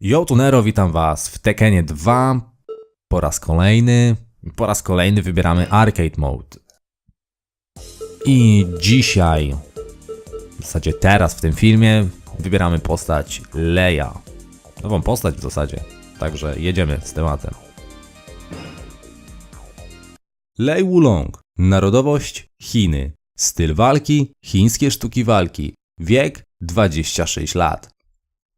Yo Tunero, witam was w Tekenie 2 po raz kolejny. Po raz kolejny wybieramy Arcade Mode. I dzisiaj, w zasadzie teraz w tym filmie, wybieramy postać Leia. Nową postać w zasadzie, także jedziemy z tematem. Lei Wulong. Narodowość Chiny. Styl walki chińskie sztuki walki. Wiek 26 lat.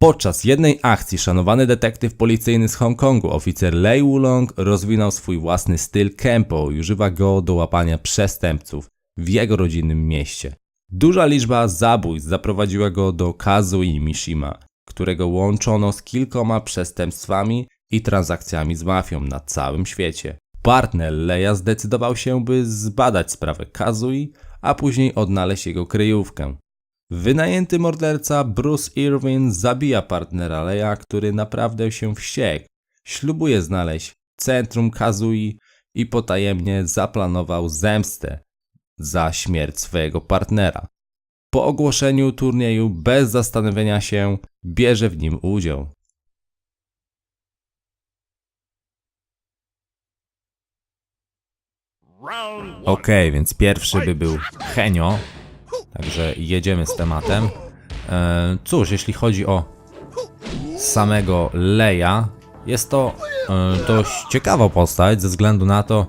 Podczas jednej akcji szanowany detektyw policyjny z Hongkongu, oficer Lei Wulong, rozwinął swój własny styl Kempo i używa go do łapania przestępców w jego rodzinnym mieście. Duża liczba zabójstw zaprowadziła go do Kazui Mishima, którego łączono z kilkoma przestępstwami i transakcjami z mafią na całym świecie. Partner Leia zdecydował się, by zbadać sprawę Kazui, a później odnaleźć jego kryjówkę. Wynajęty morderca Bruce Irwin zabija partnera Leia, który naprawdę się wściekł. Ślubuje znaleźć centrum Kazui i potajemnie zaplanował zemstę za śmierć swojego partnera. Po ogłoszeniu turnieju bez zastanowienia się bierze w nim udział. Okej, więc pierwszy by był Henio. Także jedziemy z tematem. E, cóż, jeśli chodzi o samego Leia, jest to e, dość ciekawa postać ze względu na to,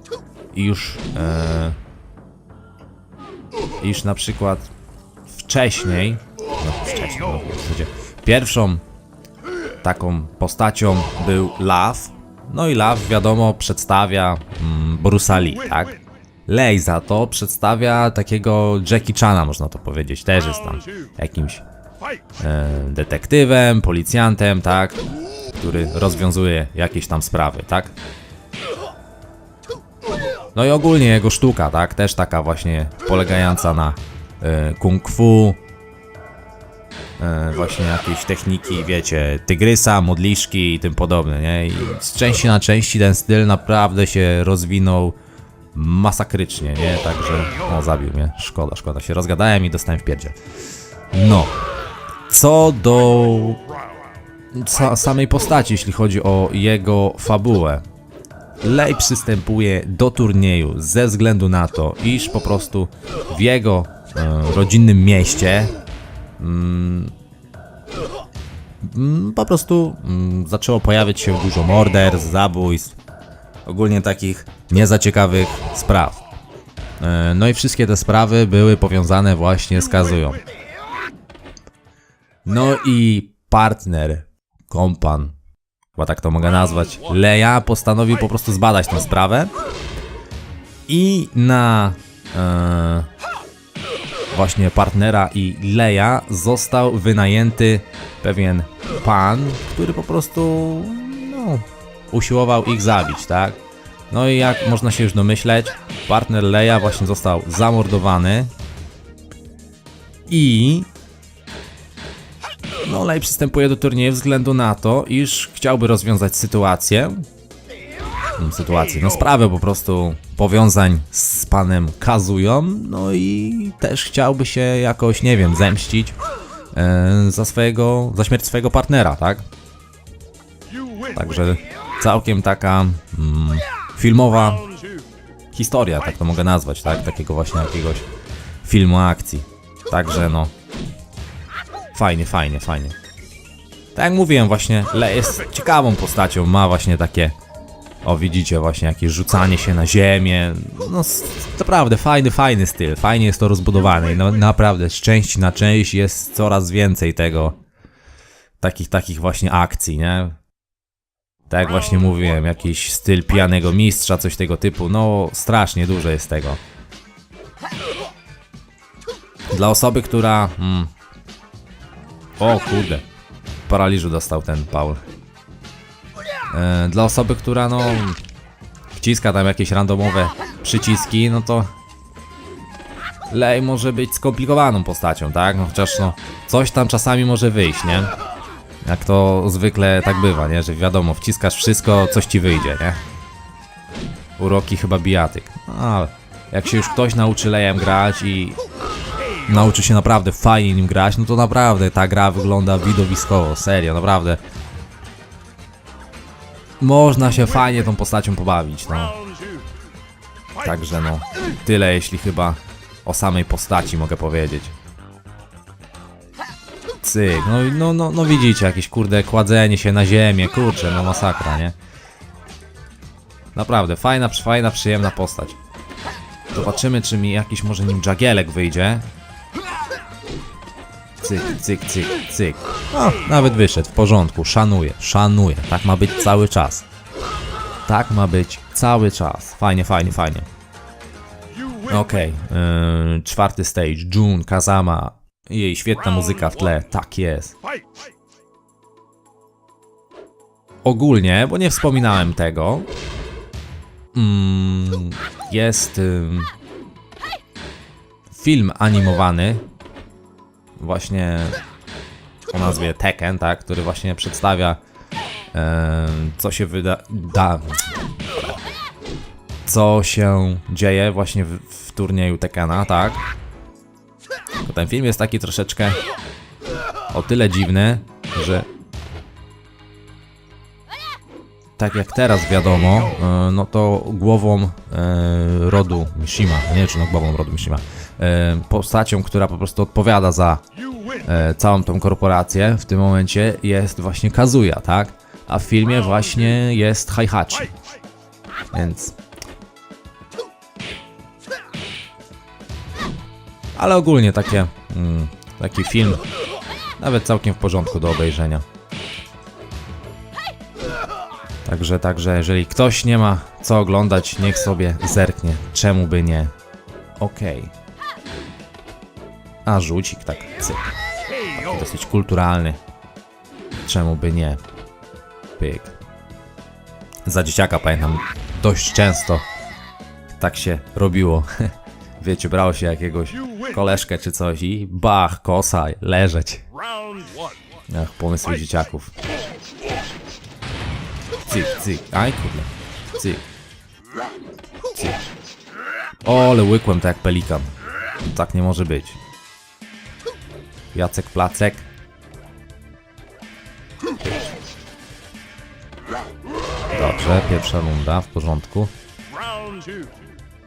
iż, e, iż na przykład wcześniej, no wcześniej, no, zasadzie pierwszą taką postacią był Law. No i Law, wiadomo, przedstawia mm, Bruce'a Lee, tak? Lej za to przedstawia takiego Jackie Chana, można to powiedzieć. Też jest tam jakimś e, detektywem, policjantem, tak? Który rozwiązuje jakieś tam sprawy, tak? No i ogólnie jego sztuka, tak? Też taka właśnie polegająca na e, kung fu, e, właśnie jakieś techniki, wiecie, tygrysa, modliszki i tym podobne, nie? I z części na części ten styl naprawdę się rozwinął masakrycznie, nie? Także, o, zabił mnie. Szkoda, szkoda. Się rozgadałem i dostałem w pierdzie. No. Co do sa samej postaci, jeśli chodzi o jego fabułę. Lej przystępuje do turnieju ze względu na to, iż po prostu w jego e, rodzinnym mieście mm, mm, po prostu mm, zaczęło pojawiać się dużo morderstw, zabójstw, ogólnie takich niezaciekawych spraw. E, No i wszystkie te sprawy były powiązane właśnie z Kazują. No i partner, kompan, chyba tak to mogę nazwać, Leia postanowił po prostu zbadać tę sprawę i na e, właśnie partnera i Leia został wynajęty pewien pan, który po prostu no, usiłował ich zabić, tak? No i jak można się już domyśleć, partner Leia właśnie został zamordowany i no Lei przystępuje do turnieju względu na to, iż chciałby rozwiązać sytuację mm, sytuację, no sprawę po prostu powiązań z panem Kazują, no i też chciałby się jakoś, nie wiem, zemścić e, za swojego, za śmierć swojego partnera, tak? Także całkiem taka mm, filmowa historia, tak to mogę nazwać, tak? Takiego właśnie jakiegoś filmu akcji. Także no. Fajnie, fajnie, fajnie. Tak jak mówiłem właśnie, Le jest ciekawą postacią, ma właśnie takie o widzicie właśnie jakieś rzucanie się na ziemię. No naprawdę fajny, fajny styl. Fajnie jest to rozbudowane i no, naprawdę z części na część jest coraz więcej tego takich takich właśnie akcji, nie? Tak jak właśnie mówiłem, jakiś styl pijanego mistrza, coś tego typu. No, strasznie dużo jest tego. Dla osoby, która. Mm, o kurde. Paraliżu dostał ten Paul. E, dla osoby, która no. Wciska tam jakieś randomowe przyciski, no to. Lej może być skomplikowaną postacią, tak? No chociaż no. Coś tam czasami może wyjść, nie? Jak to zwykle tak bywa, nie? Że wiadomo, wciskasz wszystko, coś ci wyjdzie, nie? Uroki chyba bijatyk. No, ale jak się już ktoś nauczy lejem grać i nauczy się naprawdę fajnie nim grać, no to naprawdę ta gra wygląda widowiskowo, serio, naprawdę. można się fajnie tą postacią pobawić, no. Także no, tyle jeśli chyba o samej postaci mogę powiedzieć. Cyk, no, no, no, no widzicie, jakieś kurde kładzenie się na ziemię, kurczę, no masakra, nie? Naprawdę, fajna, fajna, przyjemna postać. Zobaczymy, czy mi jakiś może nim Jagielek wyjdzie. Cyk, cyk, cyk, cyk. No, nawet wyszedł, w porządku, szanuję, szanuję. Tak ma być cały czas. Tak ma być cały czas. Fajnie, fajnie, fajnie. Okej, yy, czwarty stage, June, Kazama. Jej świetna muzyka w tle, tak jest. Ogólnie, bo nie wspominałem tego, mm, jest film animowany właśnie o nazwie Tekken, tak, który właśnie przedstawia co się wyda da, co się dzieje właśnie w, w turnieju Tekkena, tak. Ten film jest taki troszeczkę o tyle dziwny, że tak jak teraz wiadomo, e, no to głową e, rodu Mishima, nie czy no głową rodu Mishima, e, postacią, która po prostu odpowiada za całą tą korporację w tym momencie jest właśnie Kazuya, tak? A w filmie właśnie jest Heihachi. Więc... Ale ogólnie takie, mm, taki film nawet całkiem w porządku do obejrzenia. Także, także, jeżeli ktoś nie ma co oglądać, niech sobie zerknie. Czemu by nie? Okej. A rzucik tak, cyk. Taki dosyć kulturalny. Czemu by nie? Pyk. Za dzieciaka pamiętam dość często tak się robiło. Wiecie, brało się jakiegoś koleżkę czy coś i bach, kosa, leżeć. Ach, pomysły dzieciaków. Cyk, cyk, aj kurde. Cyk. Cyk. O, ale łykłem to jak pelikan. Tak nie może być. Jacek Placek. Dobrze, pierwsza runda, w porządku.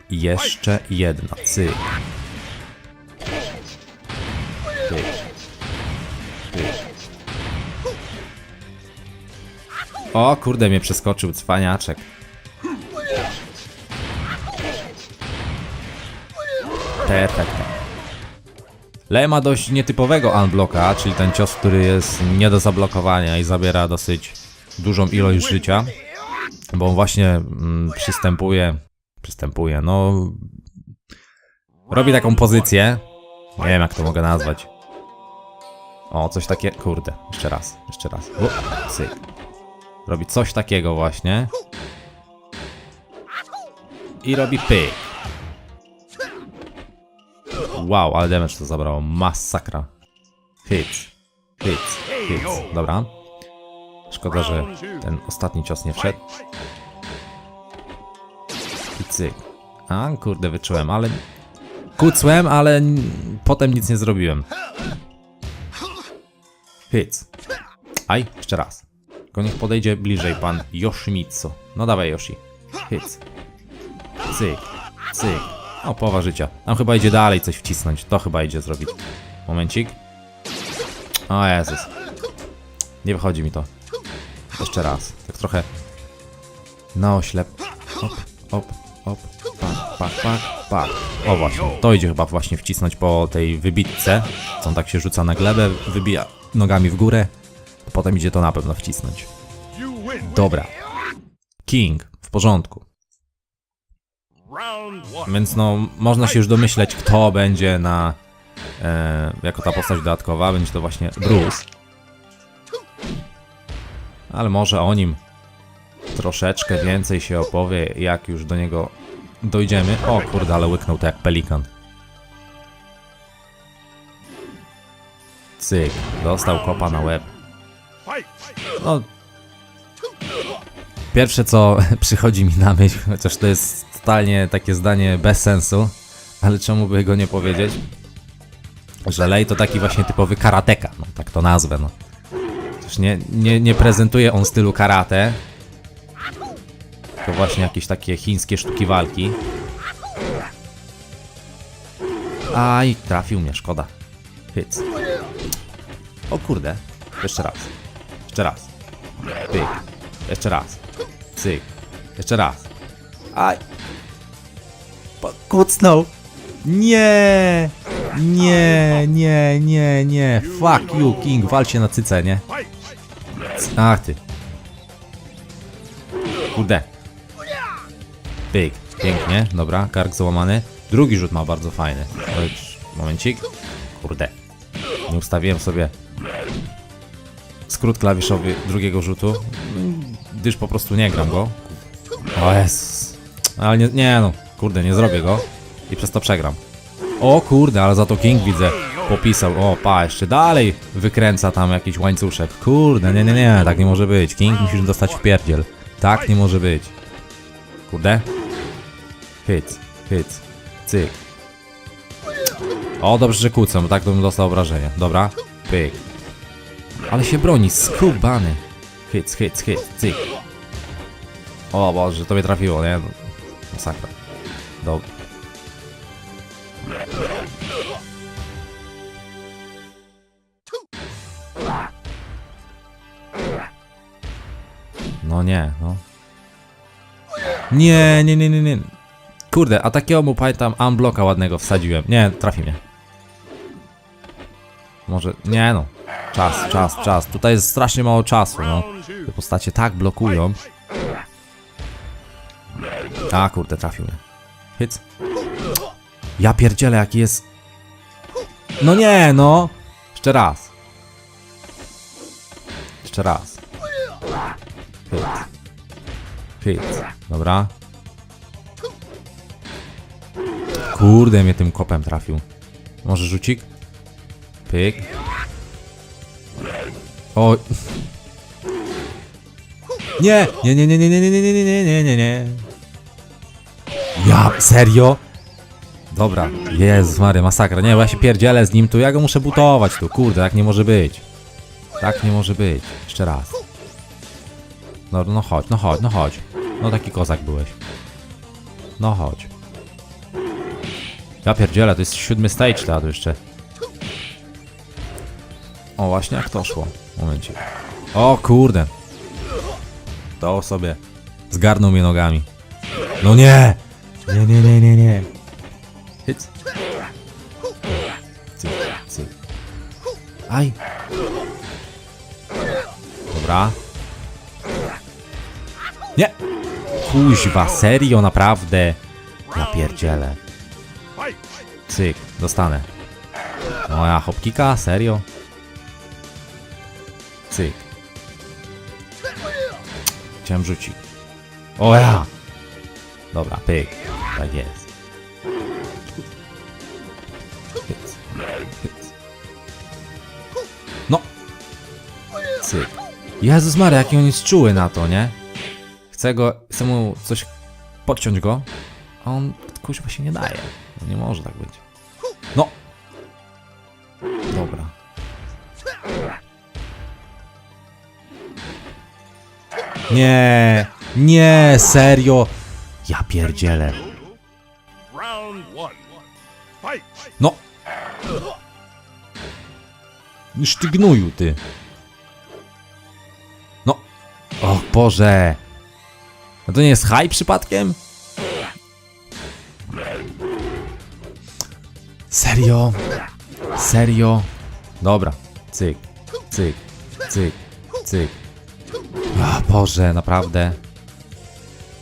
I jeszcze jedna, cyk. O kurde, mnie przeskoczył cwaniaczek. Perfekt. Le ma dość nietypowego unblocka, czyli ten cios, który jest nie do zablokowania i zabiera dosyć dużą ilość życia, bo on właśnie mm, przystępuje, przystępuje, no robi taką pozycję, nie wiem jak to mogę nazwać. O, coś takie, kurde, jeszcze raz, jeszcze raz. U, cyk. Robi coś takiego właśnie. I robi pyk. Wow, ale damage to zabrało. Masakra. Hits. Hits. Hits. Dobra. Szkoda, że ten ostatni cios nie wszedł. I cyk. A, kurde, wyczułem, ale... Kucłem, ale potem nic nie zrobiłem. Hits. Aj, jeszcze raz. Tylko niech podejdzie bliżej pan Yoshimitsu. No dawaj Yoshi. Hits. Cyk. Cyk. O, połowa życia. Tam chyba idzie dalej coś wcisnąć. To chyba idzie zrobić. Momencik. O Jezus. Nie wychodzi mi to. Jeszcze raz. Tak trochę na oślep. Op, op, op. Pak, pak, pak, pak. O właśnie. To idzie chyba właśnie wcisnąć po tej wybitce. Co on tak się rzuca na glebę, wybija nogami w górę. Potem idzie to na pewno wcisnąć. Dobra. King. W porządku. Więc no, można się już domyśleć, kto będzie na. E, jako ta postać dodatkowa. Będzie to właśnie Bruce. Ale może o nim troszeczkę więcej się opowie, jak już do niego dojdziemy. O kurde, ale łyknął to jak pelikan. Cyk, dostał kopa na łeb. No. Pierwsze co przychodzi mi na myśl, chociaż to jest totalnie takie zdanie bez sensu, ale czemu by go nie powiedzieć? Że Lei to taki właśnie typowy karateka, no tak to nazwę, no. Przecież nie, nie, nie prezentuje on stylu karate, tylko właśnie jakieś takie chińskie sztuki walki. Aj, trafił mnie, szkoda. Hyc. O kurde. Jeszcze raz. Jeszcze raz. Pyk. Jeszcze raz. Cyk. Jeszcze raz. Aj. Kucnął. Nie. Nie, nie, nie, nie. Fuck you, King. Wal się na cyce, nie? Ach ty. Kurde. Pyk. Pięknie. Dobra, kark załamany. Drugi rzut ma bardzo fajny. Momencik. Kurde. Nie ustawiłem sobie skrót klawiszowy drugiego rzutu, gdyż po prostu nie gram go. O Jezus. Ale nie, nie no, kurde, nie zrobię go i przez to przegram. O kurde, ale za to King widzę popisał. O, pa, jeszcze dalej wykręca tam jakiś łańcuszek. Kurde, nie, nie, nie, tak nie może być. King musisz dostać w pierdziel. Tak nie może być. Kurde. Hyc, hyc, cyk. O, dobrze, że kłócę, bo tak bym dostał obrażenie. Dobra, pyk. Ale się broni, skubany. Hyc, hyc, hyc, cyk. O Boże, to mnie trafiło, nie? Masakra. Dobra. No nie, no. Nie, nie, nie, nie, nie. Kurde, a takiego mu pamiętam unblocka ładnego wsadziłem. Nie, trafi mnie. Może, nie no. Czas, czas, czas. Tutaj jest strasznie mało czasu, no. Te postacie tak blokują. A kurde, trafił mnie. Hyc. Ja pierdzielę, jaki jest... No nie, no! Jeszcze raz. Jeszcze raz. Hyc. Hyc. Dobra. Kurde, mnie tym kopem trafił. Może rzucik? Pyk. O, nie! Nie, nie, nie, nie, nie, nie, nie, nie, nie, nie, nie, nie. Ja, serio? Dobra, Jezus Mary, masakra. Nie, bo ja się pierdzielę z nim tu, ja go muszę butować tu, kurde, tak nie może być. Tak nie może być. Jeszcze raz. No, no chodź, no chodź, no chodź. No taki kozak byłeś. No chodź. Ja pierdzielę, to jest siódmy stage to jeszcze. O, właśnie jak to szło. Momencie. O kurde. To sobie zgarnął mnie nogami. No nie! Nie, nie, nie, nie, nie. Hyc. Cyk, cyk. Aj. Dobra. Nie! Kuźwa, serio, naprawdę. Ja pierdzielę. Fight! Cyk, dostanę. Moja hopkika, serio? Cyk. Chciałem rzucić. O ja! Dobra, pyk. Tak jest. No! Cyk. Jezus Maria, jaki on jest czuły na to, nie? Chcę go, chcę mu coś podciąć go, a on kuźwa się nie daje. No nie może tak być. Nie! Nie, serio! Ja pierdzielę. No! Już ty gnuju, ty. No! O Boże! No to nie jest high przypadkiem? Serio? Serio? Dobra. Cyk, cyk, cyk, cyk. O Boże, naprawdę.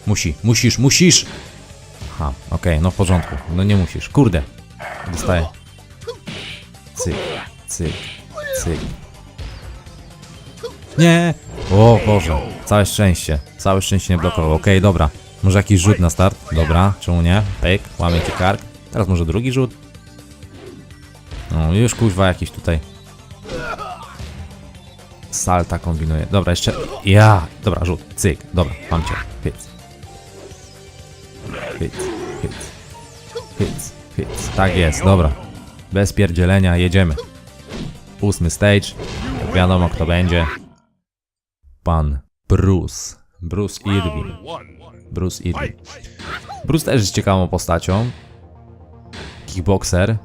Musi, musisz, musisz! Aha, okej, no w porządku. No nie musisz. Kurde. Dostaję. Cyk, cyk, cyk. Nie! O Boże, całe szczęście. Całe szczęście nie blokował. Okej, dobra. Może jakiś rzut na start? Dobra, czemu nie? Pyk, łamie ci kark. Teraz może drugi rzut. No, już kuźwa jakiś tutaj. Salta kombinuje. Dobra, jeszcze. Ja! Dobra, rzut. Cyk. Dobra, mam cię. Hyc. Hyc, hyc. Hyc, hyc. Tak jest, dobra. Bez pierdzielenia, jedziemy. Ósmy stage. Jak wiadomo, kto będzie. Pan Bruce Bruce one. Bruce. Fight. Bruce też jest ciekawą postacią. Kickboxer.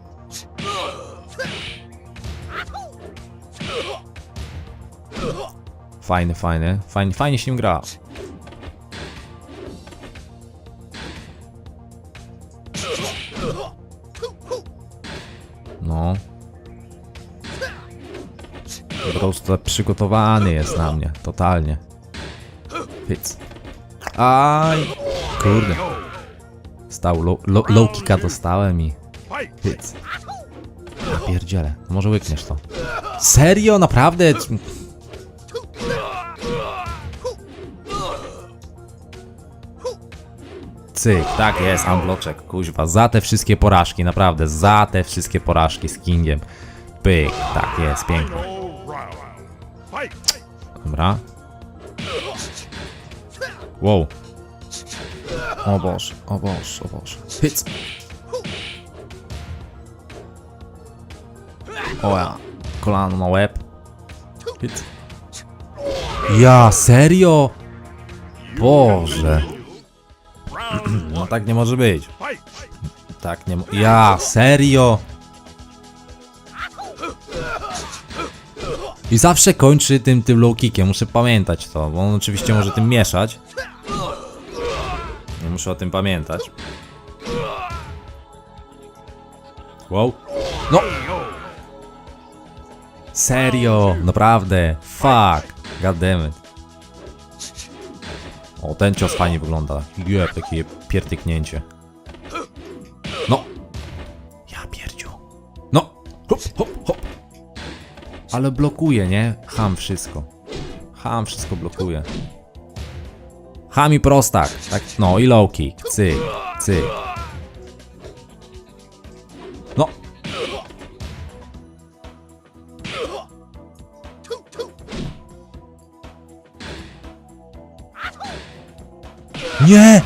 Fajny, fajny. Fajnie, fajnie się nim gra. No. Po prostu przygotowany jest na mnie. Totalnie. Hyc. Aj. Kurde. Stał, low, low, low kicka dostałem i Fight. hyc. Ja pierdzielę, może łykniesz to. Serio? Naprawdę? Cyk, tak jest, unbloczek, kuźwa. Za te wszystkie porażki, naprawdę, za te wszystkie porażki z Kingiem. Pyk, tak jest, pięknie. Dobra. Wow. O Boże, o Boże, o Boże. Hyc. O ja. Kolano na łeb. Hyc. Ja, serio? Boże. No tak nie może być. Tak nie mo- Ja, serio? I zawsze kończy tym, tym low kickiem, muszę pamiętać to, bo on oczywiście może tym mieszać. Nie muszę o tym pamiętać. Wow. No! Serio, naprawdę. Fuck. God damn it. O, ten cios fajnie wygląda. Jeb, takie pierdyknięcie. No! Ja pierdziu. No! Hop, hop, hop. Ale blokuje, nie? Ham wszystko. Ham wszystko blokuje. Ham i prostak. Tak, no i low kick. Cyk, cyk. Nie!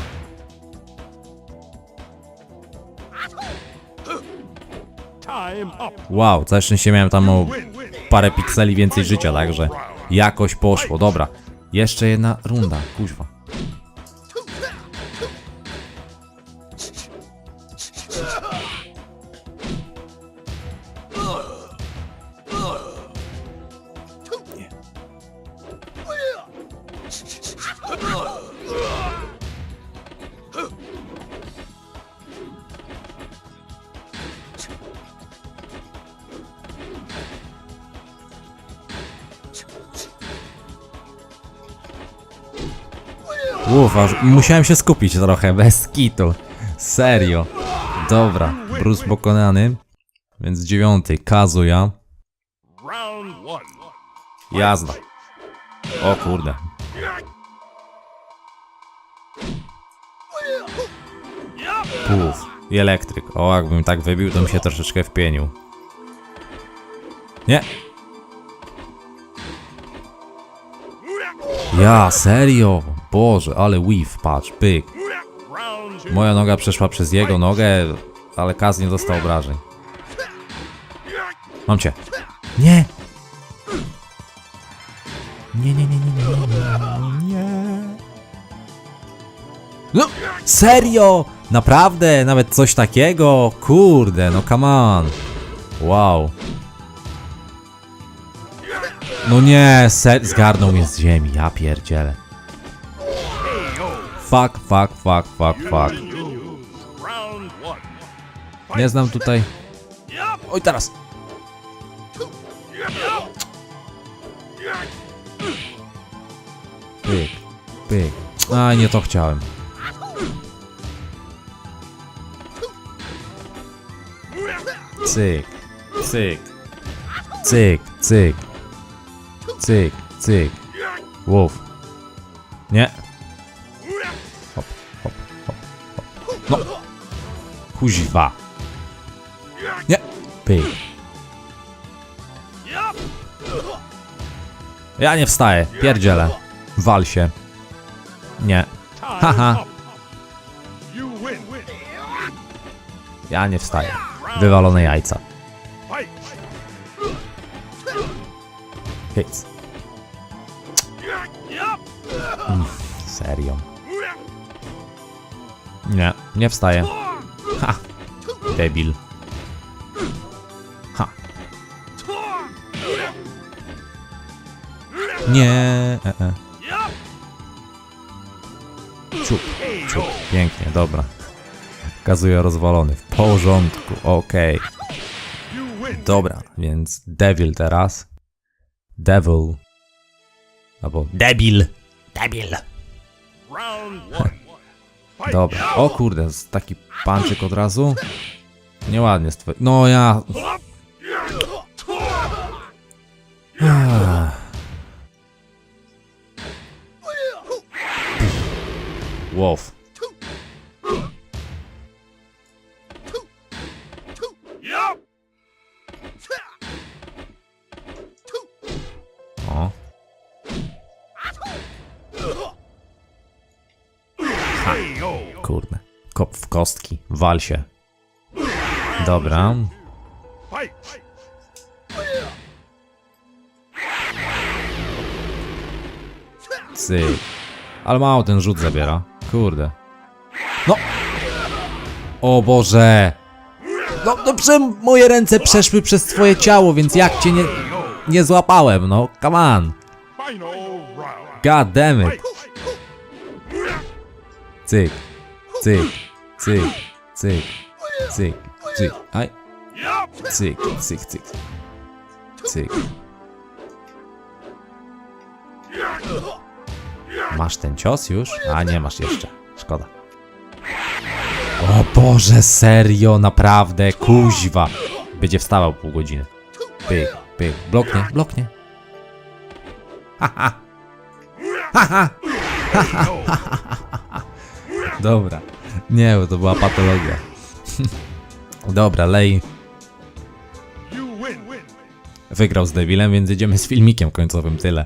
Wow, całe szczęście miałem tam o parę pikseli więcej życia, także jakoś poszło. Dobra, jeszcze jedna runda, kuźwa. Musiałem się skupić trochę, bez kitu. Serio. Dobra, Bruce pokonany. Więc dziewiąty, Kazuya. Jazda. O kurde. Puf. I elektryk. O, jakbym tak wybił, to bym się troszeczkę wpienił. Nie. Ja, serio. Boże, ale whiff, patrz, pyk. Moja noga przeszła przez jego nogę, ale Kaz nie dostał obrażeń. Mam cię. Nie, nie, nie, nie, nie, nie, nie. No, serio! Naprawdę? Nawet coś takiego? Kurde, no come on. Wow. No nie, ser zgarnął mnie z ziemi, ja pierdzielę. Fuck, fuck, fuck, fuck, fuck. Nie znam tutaj. Oj, teraz. Pyk, pyk. A, nie to chciałem. Cyk, cyk, cyk, cyk, cyk, cyk. Łów. Nie. No. Kuźwa. Nie. Pyk. Ja nie wstaję. Pierdzielę. Wal się. Nie. Haha. Ja nie wstaję. Wywalone jajca. Hits. Serio. Nie, nie wstaję. Ha! Debil. Ha! Nie. E -e. Ciup, ciup. Pięknie, dobra. Kazuję rozwalony. W porządku, okej. Win. Dobra, więc Devil teraz. Devil. Albo Debil. Debil. Dobra. O kurde, z taki panczyk od razu. Nieładnie stworzy. No ja. Ah. Kostki. Wal się. Dobra. Cyk. Ale mało ten rzut zabiera. Kurde. No. O Boże. No, no prze, moje ręce przeszły przez twoje ciało, więc jak cię nie, nie złapałem, no. Come on. God damn it. Cyk. Cyk. Cyk. Cyk. Cyk. Cyk. Aj. Cyk. Cyk. Cyk. Cyk. Masz ten cios już? A nie masz jeszcze. Szkoda. O Boże, serio, naprawdę, kuźwa. Będzie wstawał pół godziny. Pyk, pyk. Bloknie, bloknie. Haha. Haha. Dobra. Nie, bo to była patologia. Dobra, Lej wygrał z Devilem, więc jedziemy z filmikiem końcowym. Tyle.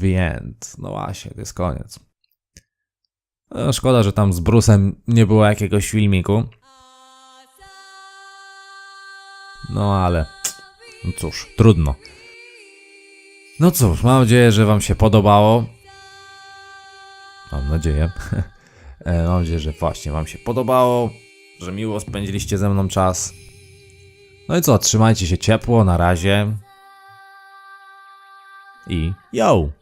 The end. No właśnie, to jest koniec. No, szkoda, że tam z Brusem nie było jakiegoś filmiku. No ale. No cóż, trudno. No cóż, mam nadzieję, że Wam się podobało. Mam nadzieję. E, mam nadzieję, że właśnie Wam się podobało, że miło spędziliście ze mną czas. No i co, trzymajcie się ciepło, na razie. I yo!